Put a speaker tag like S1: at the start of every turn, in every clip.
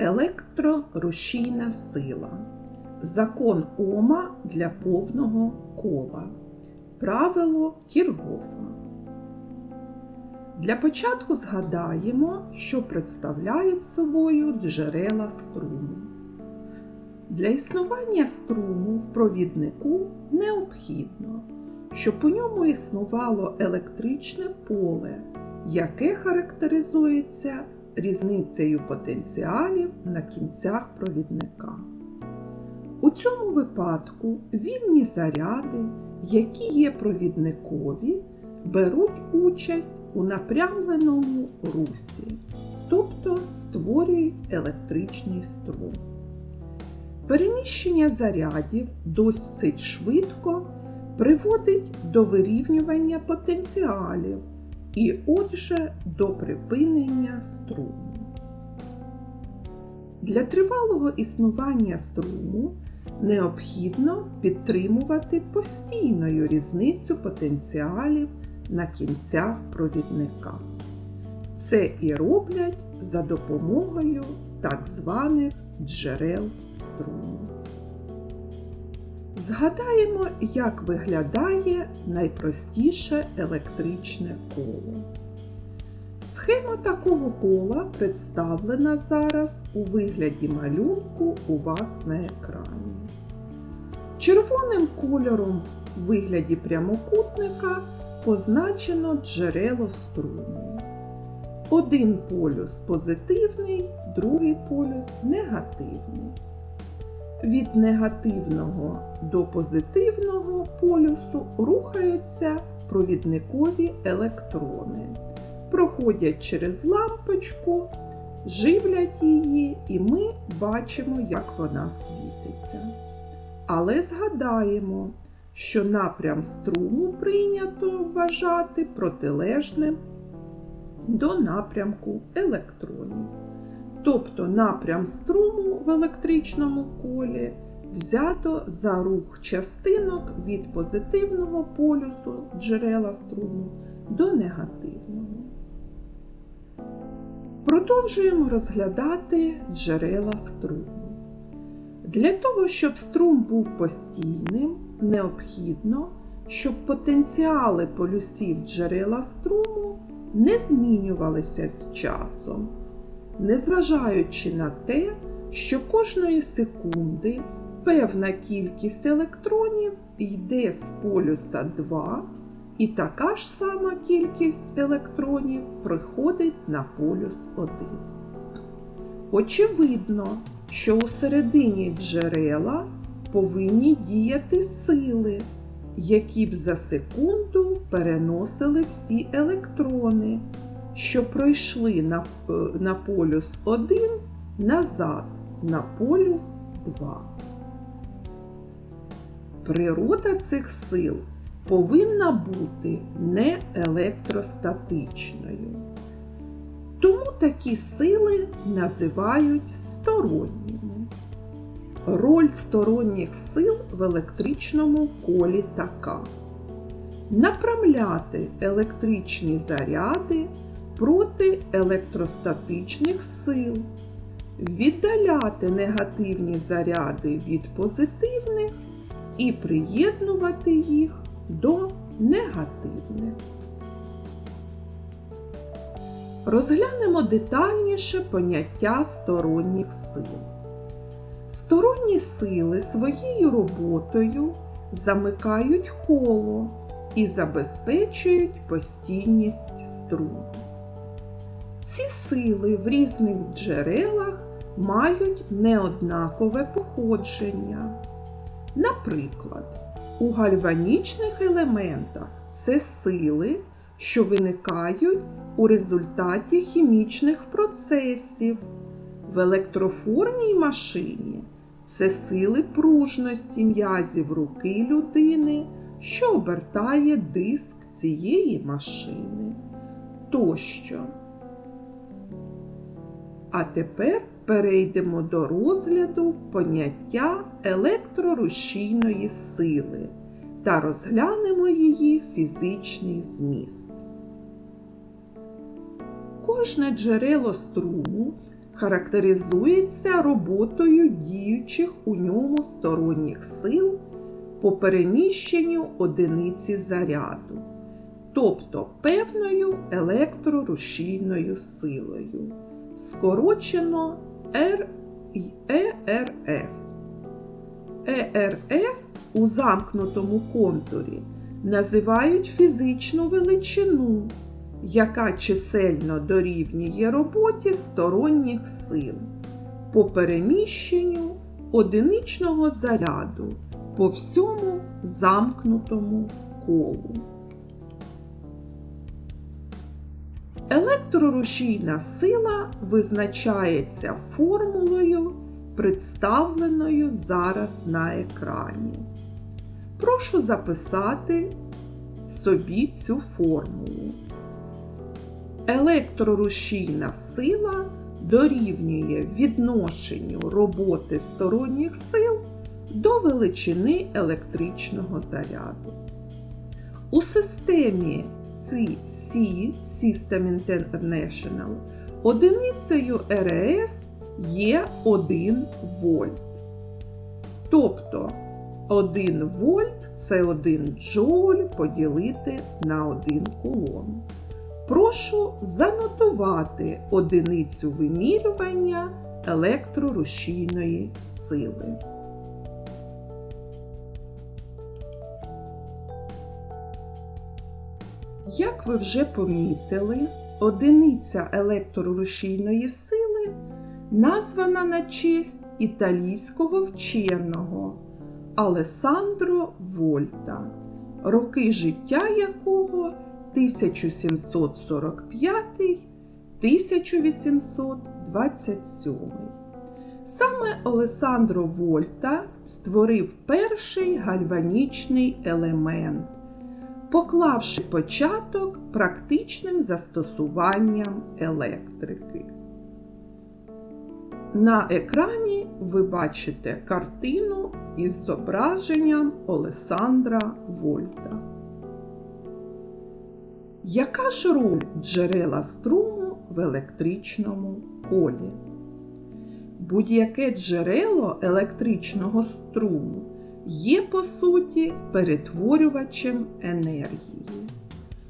S1: Електрорушійна сила. Закон Ома для повного кола. Правило Кіргофа. Для початку згадаємо, що представляють собою джерела струму. Для існування струму в провіднику необхідно, щоб у ньому існувало електричне поле, яке характеризується різницею потенціалів на кінцях провідника. У цьому випадку вільні заряди, які є провідникові, беруть участь у напрямленому русі, тобто створюють електричний струм. Переміщення зарядів досить швидко приводить до вирівнювання потенціалів і отже до припинення струму. Для тривалого існування струму необхідно підтримувати постійною різницю потенціалів на кінцях провідника. Це і роблять за допомогою так званих джерел струму. Згадаємо, як виглядає найпростіше електричне коло. Схема такого кола представлена зараз у вигляді малюнку у вас на екрані. Червоним кольором у вигляді прямокутника позначено джерело струму. Один полюс позитивний, другий полюс негативний. Від негативного до позитивного полюсу рухаються провідникові електрони, проходять через лампочку, живлять її, і ми бачимо, як вона світиться. Але згадаємо, що напрям струму прийнято вважати протилежним до напрямку електронів. Тобто напрям струму в електричному колі взято за рух частинок від позитивного полюсу джерела струму до негативного. Продовжуємо розглядати джерела струму. Для того, щоб струм був постійним, необхідно, щоб потенціали полюсів джерела струму не змінювалися з часом незважаючи на те, що кожної секунди певна кількість електронів йде з полюса 2, і така ж сама кількість електронів приходить на полюс 1. Очевидно, що у середині джерела повинні діяти сили, які б за секунду переносили всі електрони що пройшли на, е, на полюс 1 назад на полюс 2. Природа цих сил повинна бути не електростатичною. Тому такі сили називають сторонніми. Роль сторонніх сил в електричному колі така: направляти електричні заряди проти електростатичних сил, віддаляти негативні заряди від позитивних і приєднувати їх до негативних. Розглянемо детальніше поняття сторонніх сил. Сторонні сили своєю роботою замикають коло і забезпечують постійність струму. Ці сили в різних джерелах мають неоднакове походження. Наприклад, у гальванічних елементах це сили, що виникають у результаті хімічних процесів. В електрофорній машині це сили пружності м'язів руки людини, що обертає диск цієї машини тощо. А тепер перейдемо до розгляду поняття електрорушійної сили та розглянемо її фізичний зміст. Кожне джерело струму характеризується роботою діючих у ньому сторонніх сил по переміщенню одиниці заряду, тобто певною електрорушійною силою, скорочено R і ЕРС. ЕРС у замкнутому контурі називають фізичну величину, яка чисельно дорівнює роботі сторонніх сил по переміщенню одиничного заряду по всьому замкнутому колу. Електрорушійна сила визначається формулою, представленою зараз на екрані. Прошу записати собі цю формулу. Електрорушійна сила дорівнює відношенню роботи сторонніх сил до величини електричного заряду. У системі CC System International одиницею РС є 1 вольт. Тобто 1 вольт це 1 джоуль поділити на 1 кулон. Прошу занотувати одиницю вимірювання електрорушійної сили. Як ви вже помітили, одиниця електрорушійної сили названа на честь італійського вченого Алесандро Вольта, роки життя якого 1745-1827. Саме Олесандро Вольта створив перший гальванічний елемент, поклавши початок практичним застосуванням електрики. На екрані ви бачите картину із зображенням Олесандра Вольта. Яка ж роль джерела струму в електричному колі? Будь-яке джерело електричного струму є, по суті, перетворювачем енергії.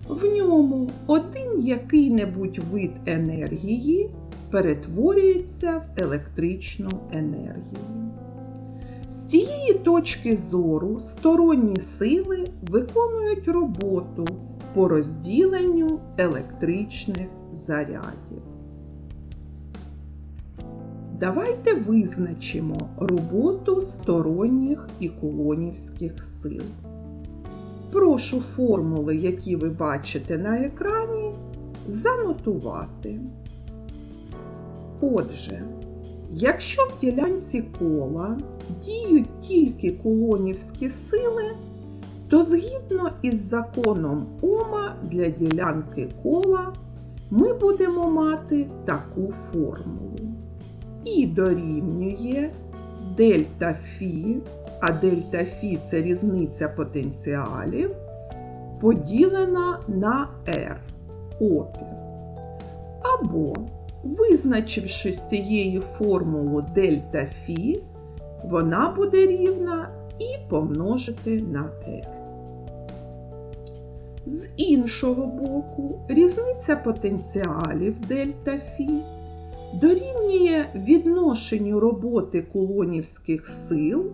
S1: В ньому один який-небудь вид енергії перетворюється в електричну енергію. З цієї точки зору сторонні сили виконують роботу по розділенню електричних зарядів. Давайте визначимо роботу сторонніх і кулонівських сил. Прошу формули, які ви бачите на екрані, занотувати. Отже, якщо в ділянці кола діють тільки кулонівські сили, то згідно із законом Ома для ділянки кола ми будемо мати таку формулу. І дорівнює дельта Фі, а дельта Фі це різниця потенціалів, поділена на R опір. Або, визначивши з цією формулу дельта Фі, вона буде рівна і помножити на R. З іншого боку, різниця потенціалів дельта Фі дорівнює відношенню роботи кулонівських сил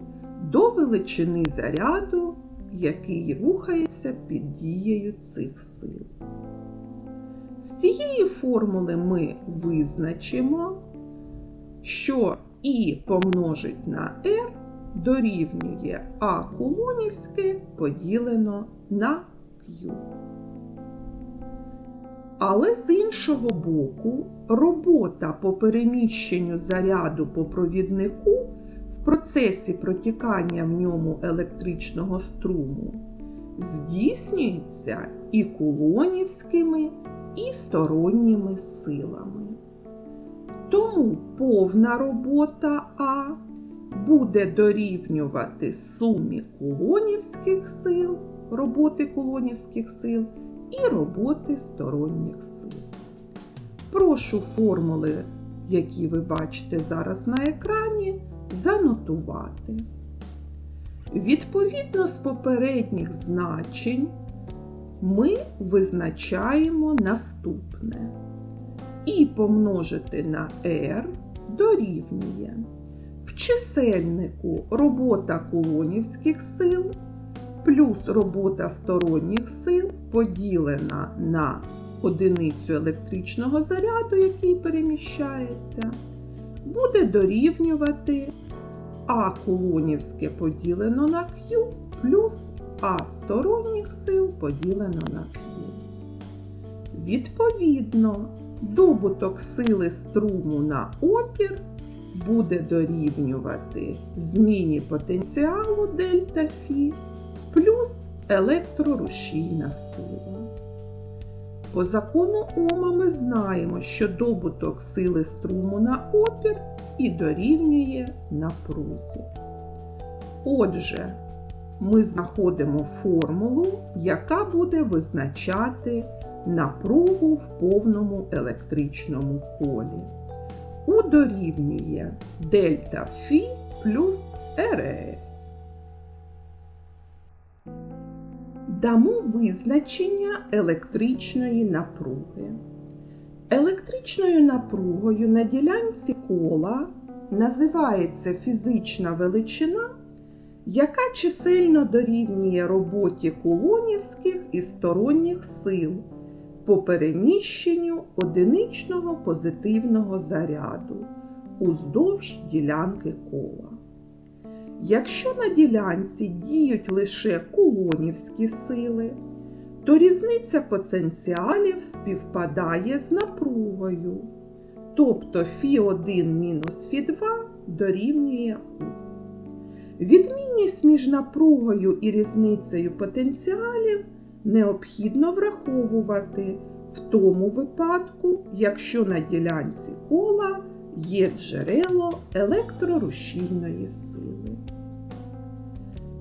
S1: до величини заряду, який рухається під дією цих сил. З цієї формули ми визначимо, що І помножить на R дорівнює А кулонівське поділено на Q. Але з іншого боку, робота по переміщенню заряду по провіднику в процесі протікання в ньому електричного струму здійснюється і кулонівськими, і сторонніми силами. Тому повна робота А буде дорівнювати сумі кулонівських сил, роботи кулонівських сил і роботи сторонніх сил. Прошу формули які ви бачите зараз на екрані, занотувати. Відповідно з попередніх значень ми визначаємо наступне. І помножити на r дорівнює в чисельнику робота кулонівських сил плюс робота сторонніх сил поділена на одиницю електричного заряду, який переміщається, буде дорівнювати А кулонівське поділено на Q плюс А сторонніх сил поділено на Q. Відповідно, добуток сили струму на опір буде дорівнювати зміні потенціалу дельта Фі плюс електрорушійна сила. По закону Ома ми знаємо, що добуток сили струму на опір і дорівнює напрузі. Отже, ми знаходимо формулу, яка буде визначати напругу в повному електричному полі. У дорівнює дельта Фі плюс РС. Дамо визначення електричної напруги. Електричною напругою на ділянці кола називається фізична величина, яка чисельно дорівнює роботі кулонівських і сторонніх сил по переміщенню одиничного позитивного заряду уздовж ділянки кола. Якщо на ділянці діють лише кулонівські сили, то різниця потенціалів співпадає з напругою, тобто Фі1 мінус Фі2 дорівнює У. Відмінність між напругою і різницею потенціалів необхідно враховувати в тому випадку, якщо на ділянці кола є джерело електрорушійної сили.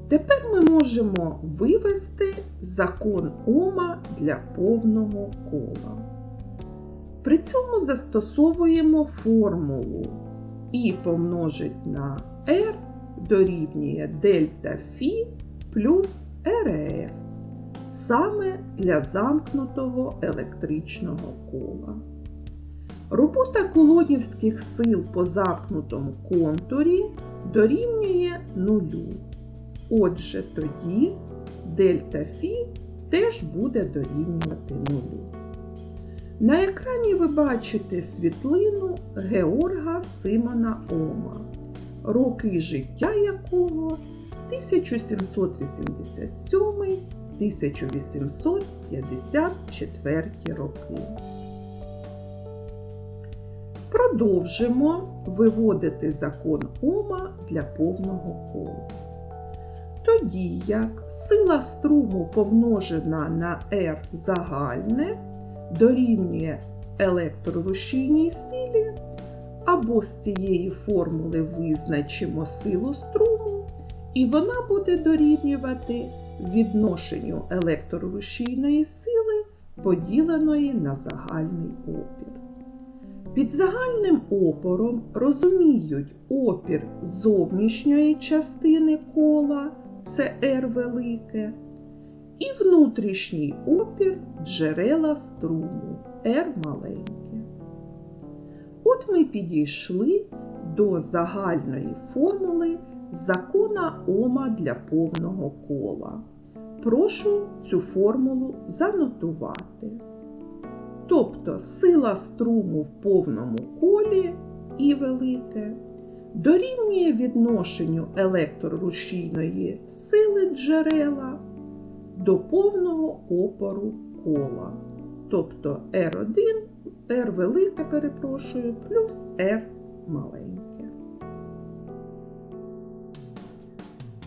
S1: Тепер ми можемо вивести закон Ома для повного кола. При цьому застосовуємо формулу І помножить на R дорівнює дельта Фі плюс РС саме для замкнутого електричного кола. Робота колонівських сил по замкнутому контурі дорівнює нулю. Отже, тоді дельта Фі теж буде дорівнювати нулю. На екрані ви бачите світлину Георга Симона Ома, роки життя якого 1787-1854 роки. Продовжимо виводити закон Ома для повного кола. Тоді як сила струму помножена на R загальне дорівнює електрорушійній силі, або з цієї формули визначимо силу струму, і вона буде дорівнювати відношенню електрорушійної сили, поділеної на загальний опір. Під загальним опором розуміють опір зовнішньої частини кола, це R велике, і внутрішній опір джерела струму R маленьке. От ми підійшли до загальної формули закона Ома для повного кола. Прошу цю формулу занотувати. Тобто сила струму в повному колі і велике дорівнює відношенню електрорушійної сили джерела до повного опору кола. Тобто R1, R велике, перепрошую, плюс R маленьке.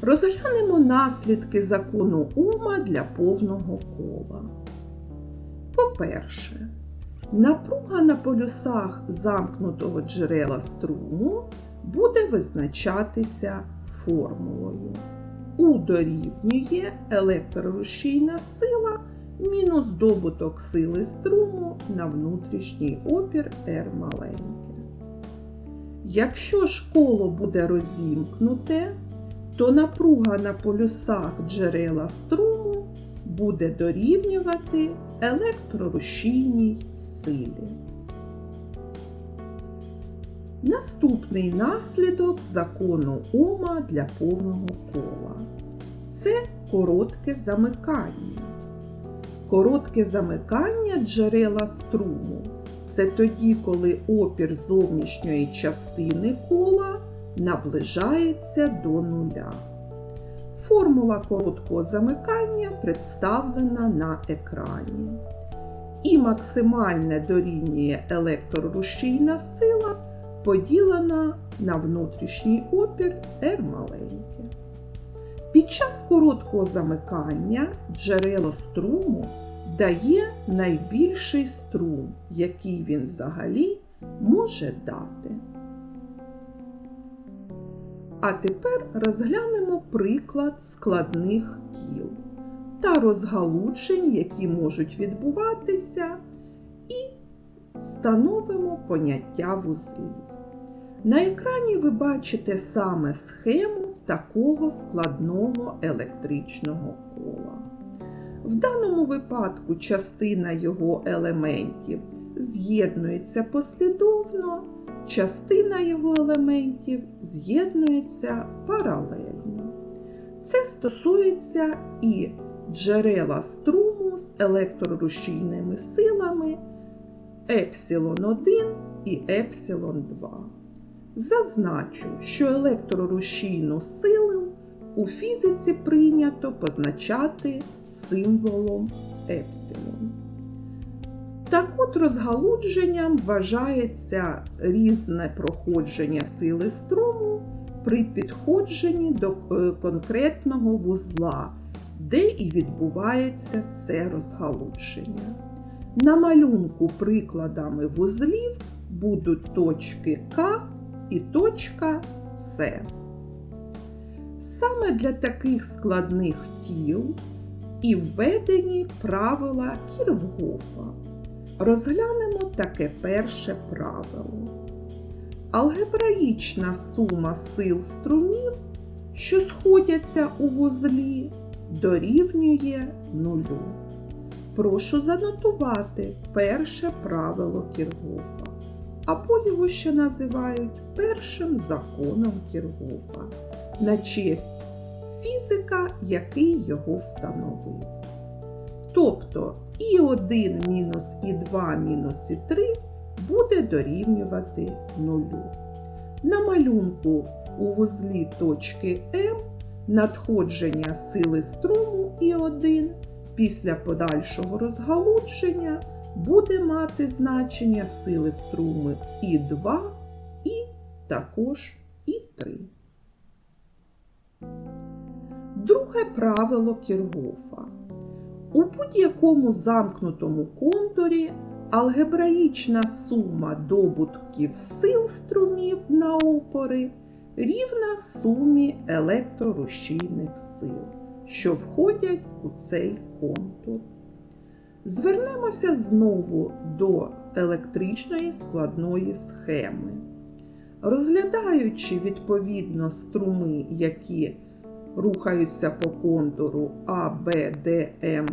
S1: Розглянемо наслідки закону Ома для повного кола. По-перше, напруга на полюсах замкнутого джерела струму буде визначатися формулою. У дорівнює електрорушійна сила мінус добуток сили струму на внутрішній опір R маленьке. Якщо ж коло буде розімкнуте, то напруга на полюсах джерела струму буде дорівнювати електрорушійній силі. Наступний наслідок закону Ома для повного кола це коротке замикання. Коротке замикання джерела струму це тоді, коли опір зовнішньої частини кола наближається до нуля. Формула короткого замикання представлена на екрані. І максимальне дорівнює електрорушійна сила поділена на внутрішній опір R маленьке. Під час короткого замикання джерело струму дає найбільший струм, який він взагалі може дати. А тепер розглянемо приклад складних кіл та розгалуджень, які можуть відбуватися, і встановимо поняття вузлів. На екрані ви бачите саме схему такого складного електричного кола. В даному випадку частина його елементів з'єднується послідовно, частина його елементів з'єднується паралельно. Це стосується і джерела струму з електрорушійними силами епсилон 1 і епсилон 2. Зазначу, що електрорушійну силу у фізиці прийнято позначати символом епсилон. Так от розгалудженням вважається різне проходження сили струму при підходженні до е, конкретного вузла, де і відбувається це розгалудження. На малюнку прикладами вузлів будуть точки К і точка С. Саме для таких складних тіл і введені правила Кірвгофа. Розглянемо таке перше правило. Алгебраїчна сума сил струмів, що сходяться у вузлі, дорівнює нулю. Прошу занотувати перше правило Кіргофа, або його ще називають першим законом Кіргофа на честь фізика, який його встановив. Тобто І1 мінус І2 мінус І3 буде дорівнювати нулю. На малюнку у вузлі точки М надходження сили струму І1 після подальшого розгалудження буде мати значення сили струму І2 і також І3. Друге правило Кіргофа. У будь-якому замкнутому контурі алгебраїчна сума добутків сил струмів на опори рівна сумі електрорушійних сил, що входять у цей контур. Звернемося знову до електричної складної схеми. Розглядаючи відповідно струми, які рухаються по контуру А, Б, Д, М,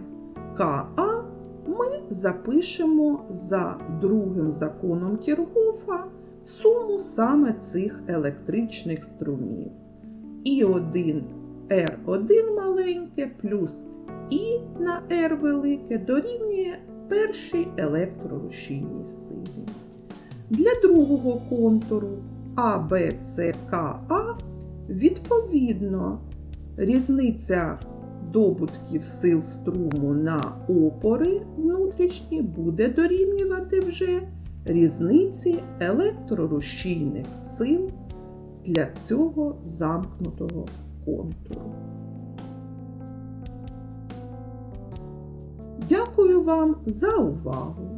S1: К, А, ми запишемо за другим законом Кіргофа суму саме цих електричних струмів. І1 R1 маленьке плюс І на R велике дорівнює першій електрорушійній силі. Для другого контуру А, Б, С, К, А відповідно різниця добутків сил струму на опори внутрішні буде дорівнювати вже різниці електрорушійних сил для цього замкнутого контуру. Дякую вам за увагу!